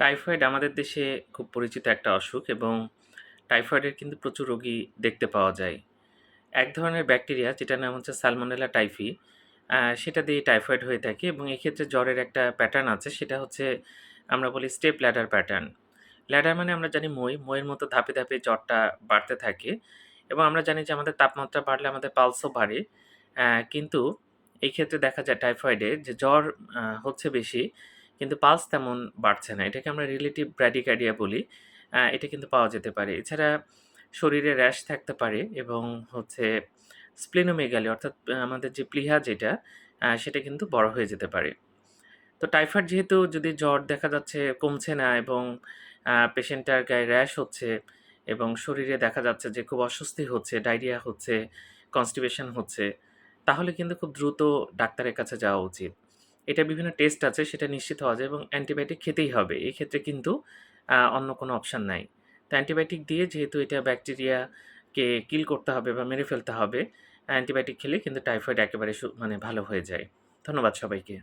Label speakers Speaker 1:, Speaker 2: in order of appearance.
Speaker 1: Typhoid আমাদের দেশে খুব পরিচিত একটা অসুখ এবং টাইফয়েডের কিন্তু প্রচুর রোগী দেখতে পাওয়া যায়। এক ধরনের ব্যাকটেরিয়া যেটার নাম হচ্ছে সালমোনেলা টাইফি সেটা দিয়ে টাইফয়েড হয়ে থাকে এবং এক্ষেত্রে জ্বরের একটা প্যাটার্ন আছে, সেটা হচ্ছে আমরা বলি স্টেপ ল্যাডার প্যাটার্ন ল্যাডার মানে আমরা জানি মই, মইয়ের মতো ধাপে ধাপে জ্বরটা বাড়তে থাকে এবং আমরা জানি যে আমাদের তাপমাত্রা বাড়লে আমাদের পালসও বাড়ে কিন্তু এই ক্ষেত্রে দেখা যায় টাইফয়েডে যে জ্বর হচ্ছে বেশি কিন্তু পালস তেমন বাড়ছে না। এটাকে আমরা রিলেটিভ ব্র্যাডিকার্ডিয়া বলি। এটা কিন্তু পাওয়া যেতে পারে। এছাড়া শরীরে র্যাশ থাকতে পারে এবং হচ্ছে স্প্লেনোমেগালি অর্থাৎ আমাদের যে প্লিহা যেটা সেটা কিন্তু বড় হয়ে যেতে পারে। তো টাইফয়েড যেহেতু যদি জ্বর দেখা যাচ্ছে কমছে না এবং পেশেন্টটার গায়ে র্যাশ হচ্ছে এবং শরীরে দেখা যাচ্ছে যে খুব অস্বস্তি হচ্ছে, ডায়রিয়া হচ্ছে, কনস্টিপেশন হচ্ছে, তাহলে কিন্তু খুব দ্রুত ডাক্তারের কাছে যাওয়া উচিত। এটা বিভিন্ন টেস্ট আছে, সেটা নিশ্চিত হওয়া যায় এবং অ্যান্টিবায়োটিক খেতেই হবে। এই ক্ষেত্রে কিন্তু অন্য কোনো অপশান নাই। তো অ্যান্টিবায়োটিক দিয়ে যেহেতু এটা ব্যাকটেরিয়াকে কিল করতে হবে বা মেরে ফেলতে হবে অ্যান্টিবায়োটিক খেলে কিন্তু টাইফয়েড একেবারে মানে ভালো হয়ে যায়। ধন্যবাদ সবাইকে।